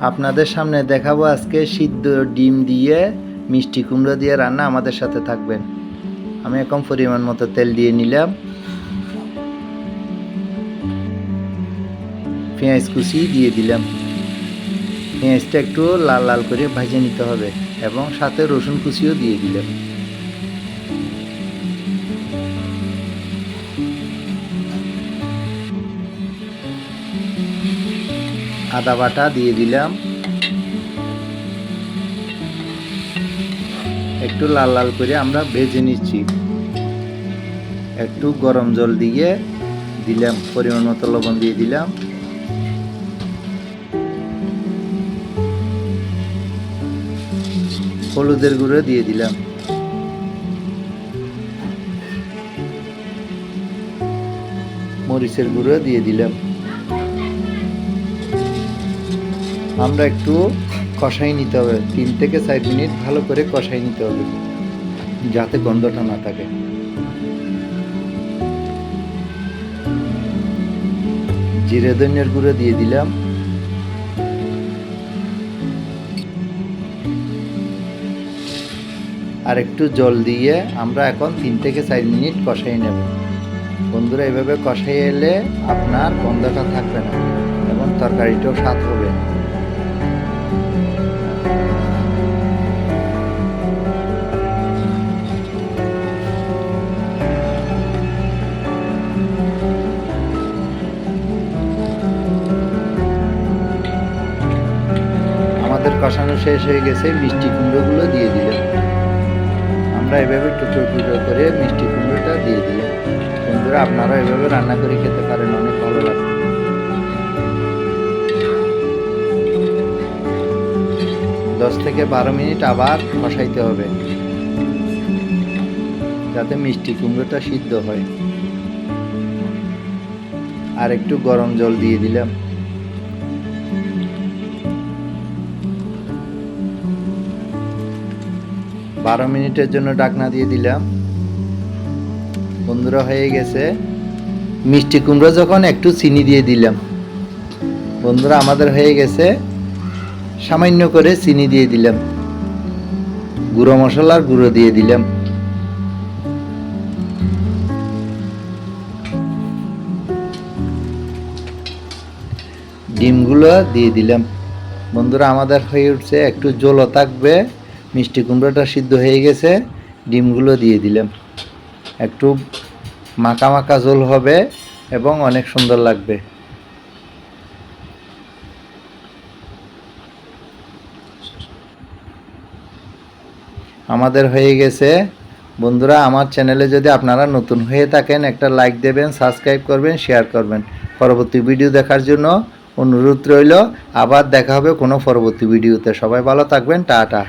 আপনাদের সামনে দেখাবো আজকে সিদ্ধ ডিম দিয়ে মিষ্টি কুমড়ো দিয়ে রান্না, আমাদের সাথে থাকবেন। আমি এখন পরিমাণ মতো তেল দিয়ে নিলাম। পেঁয়াজ কুচি দিয়ে দিলাম। পেঁয়াজটা একটু লাল লাল করে ভাজে নিতে হবে এবং সাথে রসুন কুচিও দিয়ে দিলাম। আদা বাটা দিয়ে দিলাম। একটু লাল লাল করে আমরা ভেজে নিচ্ছি। একটু গরম জল দিয়ে দিলাম, পরিমাণ মতো লবণ দিয়ে দিলাম। হলুদের গুঁড়ো দিয়ে দিলাম। মরিচের গুঁড়ো দিয়ে দিলাম। আমরা একটু কষাই নিতে হবে। তিন থেকে চার মিনিট ভালো করে কষাই নিতে হবে, যাতে গন্ধটা না থাকে। জিরে ধনিয়ার গুঁড়ো দিয়ে দিলাম। আর একটু জল দিয়ে আমরা এখন তিন থেকে চার মিনিট কষাই নেব। বন্ধুরা, এভাবে কষাই এলে আপনার গন্ধটা থাকবে না, এবং তরকারিটাও স্বাদ হবে। আমাদের কষানো শেষ হয়ে গেছে, মিষ্টি কুমড়োগুলো দিয়ে দিলাম। আমরা এভাবে টুকরো টুকরো করে মিষ্টি কুমড়োটা দিয়ে দিলাম। বন্ধুরা, আপনারা এভাবে রান্না করে খেতে পারেন, অনেক ভালো লাগবে দশ থেকে বারো মিনিট আবার কষাইতে হবে, যাতে মিষ্টি কুমড়োটা সিদ্ধ হয়। আর একটু গরম জল দিয়ে দিলাম। বারো মিনিটের জন্য ডাকনা দিয়ে দিলাম। বন্ধুরা হয়ে গেছে। মিষ্টি কুমড়ো যখন একটু চিনি দিয়ে দিলাম। বন্ধুরা আমাদের হয়ে গেছে। সামান্য করে চিনি দিয়ে দিলাম। গুঁড়ো মশলার গুঁড়ো দিয়ে দিলাম। ডিমগুলো দিয়ে দিলাম। বন্ধুরা আমাদের হয়ে উঠছে, একটু জলও থাকবে। মিষ্টি কুমড়োটা সিদ্ধ হয়ে গেছে, ডিমগুলো দিয়ে দিলাম। একটু মাখা মাখা ঝোল হবে এবং অনেক সুন্দর লাগবে। আমাদের হয়ে গেছে। বন্ধুরা, আমার চ্যানেলে যদি আপনারা নতুন হয়ে থাকেন, একটা লাইক দেবেন, সাবস্ক্রাইব করবেন, শেয়ার করবেন। পরবর্তী ভিডিও দেখার জন্য অনুরোধ রইল। আবার দেখা হবে কোনো পরবর্তী ভিডিওতে। সবাই ভালো থাকবেন। টাটা।